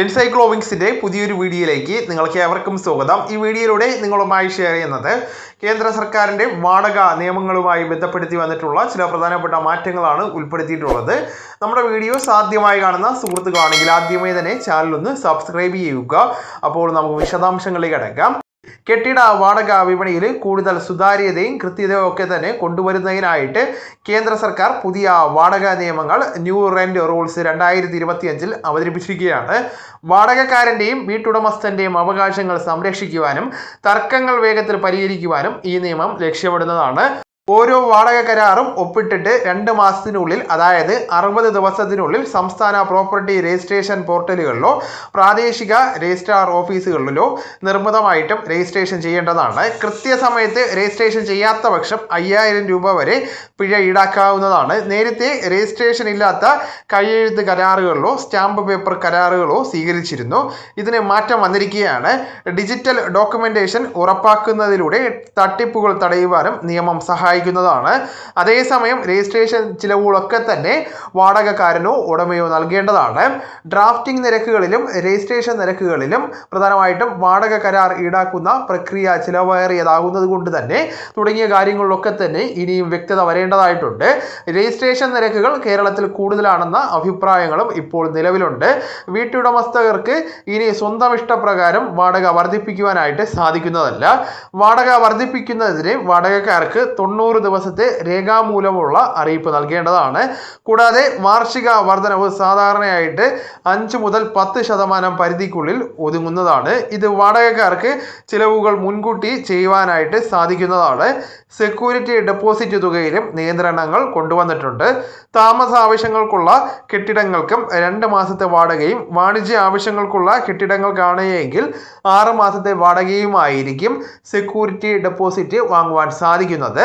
എൻസൈക്ലോവിങ്സിന്റെ പുതിയൊരു വീഡിയോയിലേക്ക് നിങ്ങൾക്ക് ഏവർക്കും സ്വാഗതം. ഈ വീഡിയോയിലൂടെ നിങ്ങളുമായി ഷെയർ ചെയ്യുന്നത് കേന്ദ്ര സർക്കാരിന്റെ വാടക നിയമങ്ങളുമായി ബന്ധപ്പെടുത്തി വന്നിട്ടുള്ള ചില പ്രധാനപ്പെട്ട മാറ്റങ്ങളാണ് ഉൾപ്പെടുത്തിയിട്ടുള്ളത്. നമ്മുടെ വീഡിയോ സാധ്യമായി കാണുന്ന സുഹൃത്തുക്കളാണെങ്കിൽ ആദ്യമേ തന്നെ ചാനൽ ഒന്ന് സബ്സ്ക്രൈബ് ചെയ്യുക. അപ്പോൾ നമുക്ക് വിശദാംശങ്ങളിലേക്ക് അടക്കാം. കെട്ടിട വാടക വിപണിയിൽ കൂടുതൽ സുതാര്യതയും കൃത്യതയും ഒക്കെ തന്നെ കൊണ്ടുവരുന്നതിനായിട്ട് കേന്ദ്ര സർക്കാർ പുതിയ വാടക നിയമങ്ങൾ ന്യൂ റെന്റ് റൂൾസ് രണ്ടായിരത്തി ഇരുപത്തിയഞ്ചിൽ അവതരിപ്പിച്ചിരിക്കുകയാണ്. വാടകക്കാരന്റെയും വീട്ടുടമസ്ഥന്റെയും അവകാശങ്ങൾ സംരക്ഷിക്കുവാനും തർക്കങ്ങൾ വേഗത്തിൽ പരിഹരിക്കുവാനും ഈ നിയമം ലക്ഷ്യമിടുന്നതാണ്. ഓരോ വാടക കരാറും ഒപ്പിട്ടിട്ട് രണ്ട് മാസത്തിനുള്ളിൽ അതായത് അറുപത് ദിവസത്തിനുള്ളിൽ സംസ്ഥാന പ്രോപ്പർട്ടി രജിസ്ട്രേഷൻ പോർട്ടലുകളിലോ പ്രാദേശിക രജിസ്ട്രാർ ഓഫീസുകളിലോ നിർബന്ധമായിട്ടും രജിസ്ട്രേഷൻ ചെയ്യേണ്ടതാണ്. കൃത്യസമയത്ത് രജിസ്ട്രേഷൻ ചെയ്യാത്ത പക്ഷം അയ്യായിരം രൂപ വരെ പിഴ ഈടാക്കാവുന്നതാണ്. നേരത്തെ രജിസ്ട്രേഷൻ ഇല്ലാത്ത കയ്യെഴുത്ത് കരാറുകളിലോ സ്റ്റാമ്പ് പേപ്പർ കരാറുകളോ സ്വീകരിച്ചിരുന്നു. ഇതിന് മാറ്റം വന്നിരിക്കുകയാണ്. ഡിജിറ്റൽ ഡോക്യുമെന്റേഷൻ ഉറപ്പാക്കുന്നതിലൂടെ തട്ടിപ്പുകൾ തടയുവാനും നിയമം സഹായിക്കുന്നതാണ്. അതേസമയം രജിസ്ട്രേഷൻ ചിലവുകളൊക്കെ തന്നെ വാടകക്കാരനോ ഉടമയോ നൽകേണ്ടതാണ്. ഡ്രാഫ്റ്റിംഗ് നിരക്കുകളിലും രജിസ്ട്രേഷൻ നിരക്കുകളിലും പ്രധാനമായിട്ടും വാടക കരാർ ഈടാക്കുന്ന പ്രക്രിയ ചിലവേറിയതാകുന്നത് കൊണ്ട് തന്നെ തുടങ്ങിയ കാര്യങ്ങളിലൊക്കെ തന്നെ ഇനിയും വ്യക്തത വരേണ്ടതായിട്ടുണ്ട്. രജിസ്ട്രേഷൻ നിരക്കുകൾ കേരളത്തിൽ കൂടുതലാണെന്ന അഭിപ്രായങ്ങളും ഇപ്പോൾ നിലവിലുണ്ട്. വീട്ടുടമസ്ഥകർക്ക് ഇനി സ്വന്തം ഇഷ്ടപ്രകാരം വാടക വർദ്ധിപ്പിക്കുവാനായിട്ട് സാധിക്കുന്നതല്ല. വാടക വർദ്ധിപ്പിക്കുന്നതിന് വാടകക്കാർക്ക് തൊണ്ണൂറ് ദിവസത്തെ രേഖാമൂലമുള്ള അറിയിപ്പ് നൽകേണ്ടതാണ്. കൂടാതെ വാർഷിക വർധനവ് സാധാരണയായിട്ട് അഞ്ച് മുതൽ പത്ത് ശതമാനം പരിധിക്കുള്ളിൽ ഒതുങ്ങുന്നതാണ്. ഇത് വാടകക്കാർക്ക് ചിലവുകൾ മുൻകൂട്ടി ചെയ്യുവാനായിട്ട് സാധിക്കുന്നതാണ്. സെക്യൂരിറ്റി ഡെപ്പോസിറ്റ് തുകയിലും നിയന്ത്രണങ്ങൾ കൊണ്ടുവന്നിട്ടുണ്ട്. താമസ ആവശ്യങ്ങൾക്കുള്ള കെട്ടിടങ്ങൾക്കും രണ്ട് മാസത്തെ വാടകയും വാണിജ്യ ആവശ്യങ്ങൾക്കുള്ള കെട്ടിടങ്ങൾക്കാണ് എങ്കിൽ ആറ് മാസത്തെ വാടകയുമായിരിക്കും സെക്യൂരിറ്റി ഡെപ്പോസിറ്റ് വാങ്ങുവാൻ സാധിക്കുന്നത്.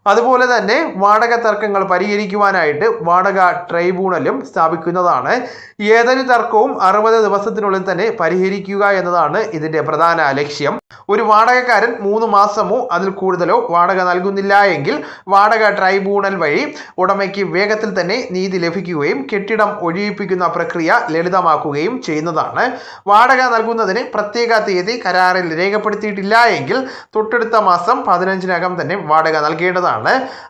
അതുപോലെ തന്നെ വാടക തർക്കങ്ങൾ പരിഹരിക്കുവാനായിട്ട് വാടക ട്രൈബ്യൂണലും സ്ഥാപിക്കുന്നതാണ്. ഏതൊരു തർക്കവും അറുപത് ദിവസത്തിനുള്ളിൽ തന്നെ പരിഹരിക്കുക എന്നതാണ് ഇതിന്റെ പ്രധാന ലക്ഷ്യം. ഒരു വാടകക്കാരൻ മൂന്ന് മാസമോ അതിൽ കൂടുതലോ വാടക നൽകുന്നില്ല എങ്കിൽ വാടക ട്രൈബ്യൂണൽ വഴി ഉടമയ്ക്ക് വേഗത്തിൽ തന്നെ നീതി ലഭിക്കുകയും കെട്ടിടം ഒഴിയിപ്പിക്കുന്ന പ്രക്രിയ ലളിതമാക്കുകയും ചെയ്യുന്നതാണ്. വാടക നൽകുന്നതിന് പ്രത്യേക തീയതി കരാറിൽ രേഖപ്പെടുത്തിയിട്ടില്ല എങ്കിൽ തൊട്ടടുത്ത മാസം പതിനഞ്ചിനകം തന്നെ വാടക നൽകേണ്ടതാണ്.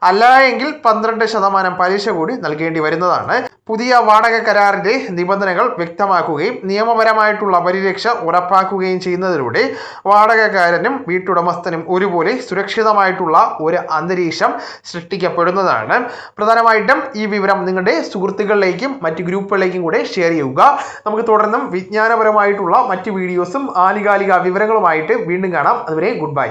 അല്ല എങ്കിൽ പന്ത്രണ്ട് ശതമാനം പലിശ കൂടി നൽകേണ്ടി വരുന്നതാണ്. പുതിയ വാടക കരാറിന്റെ നിബന്ധനകൾ വ്യക്തമാക്കുകയും നിയമപരമായിട്ടുള്ള പരിരക്ഷ ഉറപ്പാക്കുകയും ചെയ്യുന്നതിലൂടെ വാടകക്കാരനും വീട്ടുടമസ്ഥനും ഒരുപോലെ സുരക്ഷിതമായിട്ടുള്ള ഒരു അന്തരീക്ഷം സൃഷ്ടിക്കപ്പെടുന്നതാണ്. പ്രധാനമായിട്ടും ഈ വിവരം നിങ്ങളുടെ സുഹൃത്തുക്കളിലേക്കും മറ്റ് ഗ്രൂപ്പുകളിലേക്കും കൂടെ ഷെയർ ചെയ്യുക. നമുക്ക് തുടർന്നും വിജ്ഞാനപരമായിട്ടുള്ള മറ്റ് വീഡിയോസും ആനുകാലിക വിവരങ്ങളുമായിട്ട് വീണ്ടും കാണാം. അതുവരെ ഗുഡ് ബൈ.